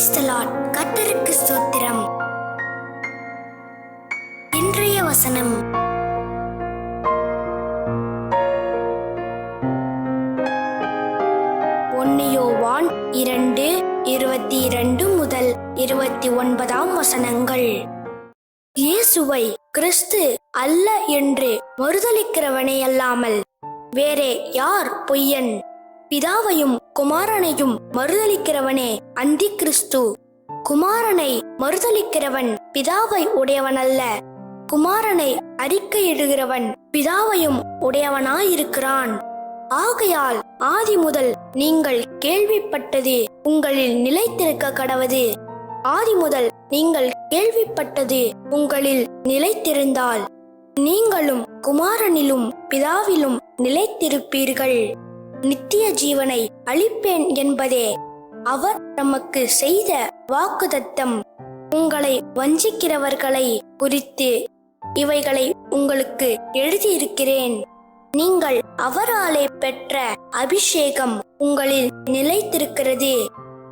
Praise the Lord கர்த்தருக்கு ஸ்தோத்திரம். இன்றைய வசனம். ஒன்னியோவான் இரண்டு இருபத்தி இரண்டு முதல் இருபத்தி ஒன்பதாம் வசனங்கள். இயேசுவை கிறிஸ்து அல்ல என்று மறுதளிக்கிறவனே அல்லாமல் வேறே யார் பொய்யன்? பிதாவையும் குமாரனையும் மறுதளிக்கிறவனே அந்தி கிறிஸ்து குமாரனை மறுதளிக்கிறவன் பிதாவை உடையவனல்ல. குமாரனை அறிக்கையிடுகிறவன் பிதாவையும் உடையவனாயிருக்கிறான். ஆகையால் ஆதி முதல் நீங்கள் கேள்விப்பட்டது உங்களில் நிலைத்திருக்க கடவது. ஆதி முதல் நீங்கள் கேள்விப்பட்டது உங்களில் நிலைத்திருந்தால். நீங்களும் குமாரனிலும் பிதாவிலும் நிலைத்திருப்பீர்கள். நித்திய ஜீவனை அளிப்பேன் என்பதே அவர் நமக்கு செய்த வாக்குதத்தம் உங்களை வஞ்சிக்கிறவர்களை குறித்து இவைகளை உங்களுக்கு எழுதியிருக்கிறேன். நீங்கள் அவராலே பெற்ற அபிஷேகம் உங்களில் நிலைத்திருக்கிறது.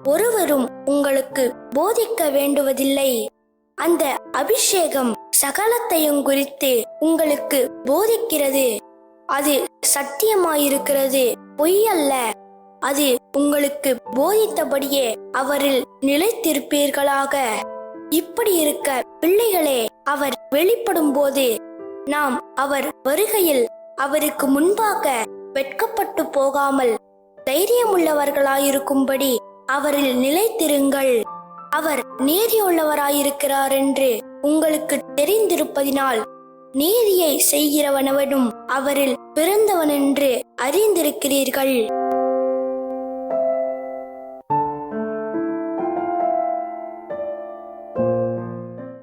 ஒருவரும் உங்களுக்கு போதிக்க வேண்டுவதில்லை. அந்த அபிஷேகம் சகலத்தையும் குறித்து உங்களுக்கு போதிக்கிறது. அது சத்தியமாயிருக்கிறது. பொய்யல்ல அது உங்களுக்கு போதித்தபடியே அவரில் நிலைத்திருப்பீர்களாக. இப்படி இருக்க பிள்ளைகளே அவர் வெளிப்படும் போது நாம் அவர் வருகையில் அவருக்கு முன்பாக வெட்கப்பட்டு போகாமல் தைரியமுள்ளவர்களாயிருக்கும்படி அவரில் நிலைத்திருங்கள். அவர் நீதியுள்ளவராயிருக்கிறார் என்று உங்களுக்கு தெரிந்திருப்பதினால் நீதியை செய்கிறவனவனும் அவரில் பிறந்தவனென்று அறிந்திருக்கிறீர்கள்.